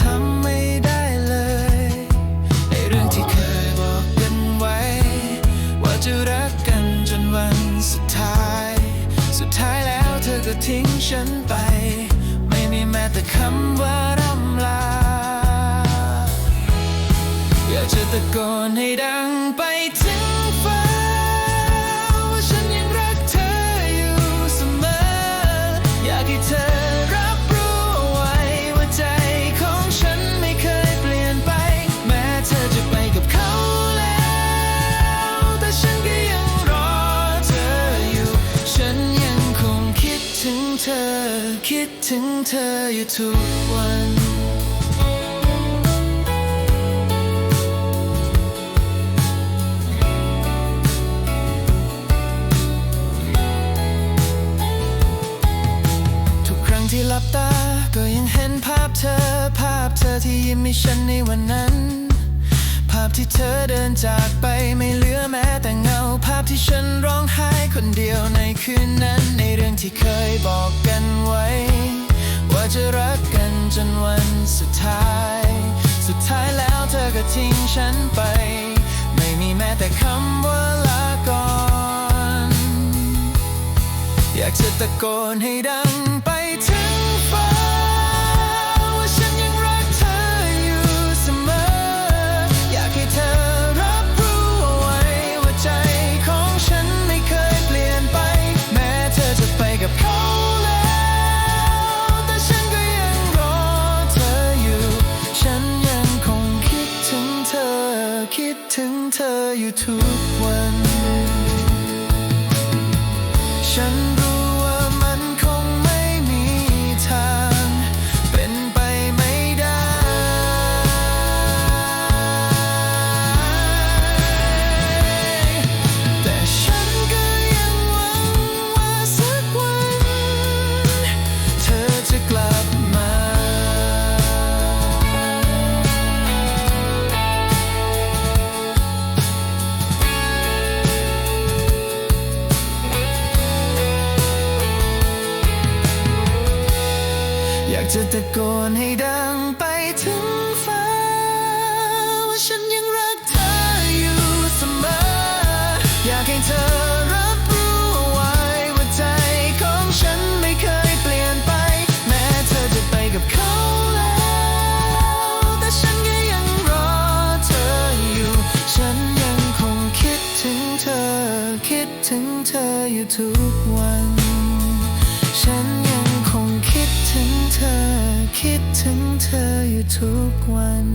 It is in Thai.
ทำไม่ได้เลยในเรื่องที่เคยบอกกันไว้ ว่าจะรักกันจนวันสุดท้าย สุดท้ายแล้วเธอก็ทิ้งฉันไป ไม่มีแม้แต่คำว่าร่ำลา อยาจะตะโกนให้ดังไปท คิดถึงเธออยู่ทุกวันทุกครั้งที่หลับตา ก็ยังเห็นภาพเธอ ภาพเธอที่ยิ้มให้ฉันในวันนั้น ภาพที่เธอเดินจากไปไม่เหลือแม้แต่เงา ภาพที่ฉันรอ คนเดียวในคืนนั้นในเรื่องที่เคยบอกกันไว้ ว่าจะรักกันจนวันสุดท้าย สุดท้ายแล้วเธอก็ทิ้งฉันไป ไม่มีแม้แต่คำว่าลาก่อน อยากจะตะโกนให้ดัง คิดถึงเธออยู่ทุกวัน อยากจะตะโกนให้ดังไปถึงฟ้า ว่าฉันยังรักเธออยู่เสมอ อยากให้เธอรับรู้เอาไว้ว่าใจของฉันไม่เคยเปลี่ยนไป แม้เธอจะไปกับเขาแล้ว แต่ฉันก็ยังรอเธออยู่ ฉันยังคงคิดถึงเธอ คิดถึงเธออยู่ทุกวัน ฉัน เธออยู่ทุกวัน